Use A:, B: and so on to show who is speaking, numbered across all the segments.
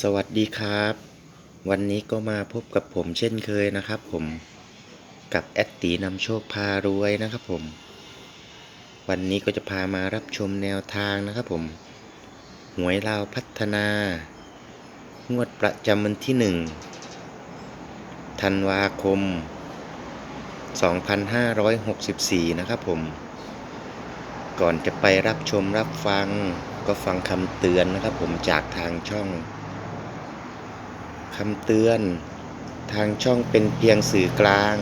A: สวัสดีครับ วันนี้ก็มาพบกับผมเช่นเคยนะครับผมกับแอดตีนำโชคพารวยนะครับผม วันนี้ก็จะพามารับชมแนวทางนะครับผม หวยลาวพัฒนา งวดประจำวันที่หนึ่งธันวาคม 2564 นะครับผม ก่อนจะไปรับชมรับฟังก็ฟังคำเตือนนะครับผมจากทางช่อง คำเตือน ทางช่องเป็นเพียงสื่อกลาง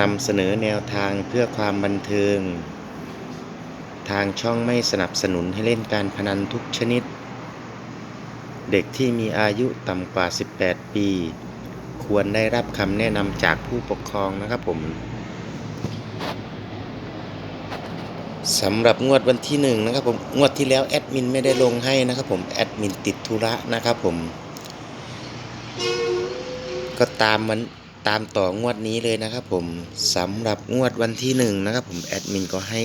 A: นำเสนอแนวทางเพื่อความบันเทิง ทางช่องไม่สนับสนุนให้เล่นการพนันทุกชนิด เด็กที่มีอายุต่ำกว่า 18 ปี ควรได้รับคำแนะนำจากผู้ปกครองนะครับผมสำหรับงวดวันที่หนึ่งนะครับผมงวดที่แล้วแอดมินไม่ได้ลงให้นะครับผมแอดมินติดธุระนะครับผม ก็ตามมันตามต่องวดนี้เลยนะครับผมสำหรับงวดวันที่หนึ่งนะครับผมแอดมินก็ให้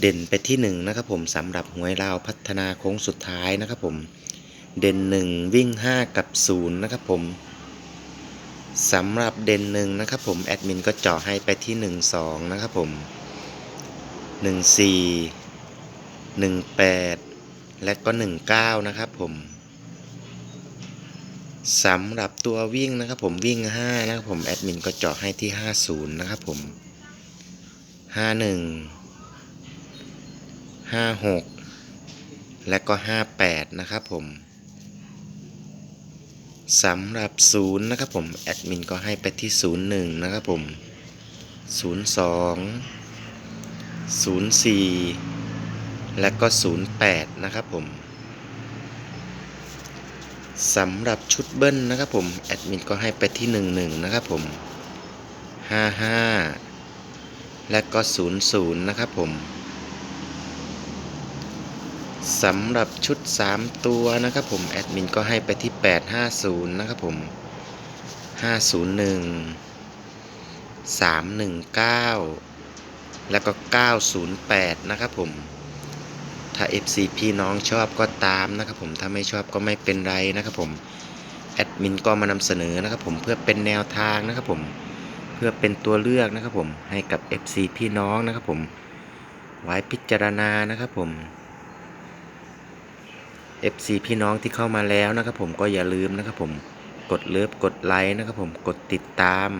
A: เด่นไปที่หนึ่งนะครับผมสำหรับหวยลาวพัฒนาโค้งสุดท้ายนะครับผมเด่นหนึ่งวิ่งห้ากับศูนย์นะครับผมสำหรับเด่นหนึ่งนะครับผมแอดมินก็เจาะให้ไปที่หนึ่งสองนะครับผมหนึ่งสี่หนึ่งแปดและก็หนึ่งเก้านะครับผม สำหรับตัววิ่งนะครับผมวิ่งห้านะครับผมแอดมินก็เจาะให้ที่ห้าศูนย์นะครับผมห้าหนึ่งห้าหกและก็ห้าแปดนะครับผมสำหรับศูนย์นะครับผมแอดมินก็ให้ไปที่ศูนย์หนึ่งนะครับผมศูนย์สอง04 และก็ 08 นะครับผม สำหรับชุดเบิ้ลนะครับผมแอดมินก็ให้ไปที่ 11 นะครับผม 55 และก็ 00 นะครับผมสำหรับชุด 3 ตัวนะครับผมแอดมินก็ให้ไปที่ 850 นะครับผม 501 319 แล้วก็ 908 นะครับผม ถ้า FC พี่น้องชอบก็ตามนะครับผมถ้าไม่ชอบก็ไม่เป็นไรนะครับผมแอดมินก็มานำเสนอนะครับผมเพื่อเป็นแนวทางนะครับผมเพื่อเป็นตัวเลือกนะครับผมให้กับ FC พี่น้องนะครับผมไว้พิจารณานะครับผม FC พี่น้องที่เข้ามาแล้วนะครับผมก็อย่าลืมนะครับผมกดเลิฟกดไลค์นะครับผมกดติดตาม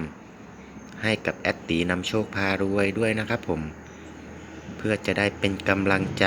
A: ให้กับแอดตีนำโชคพารวยด้วยนะครับผมเพื่อจะได้เป็นกำลังใจ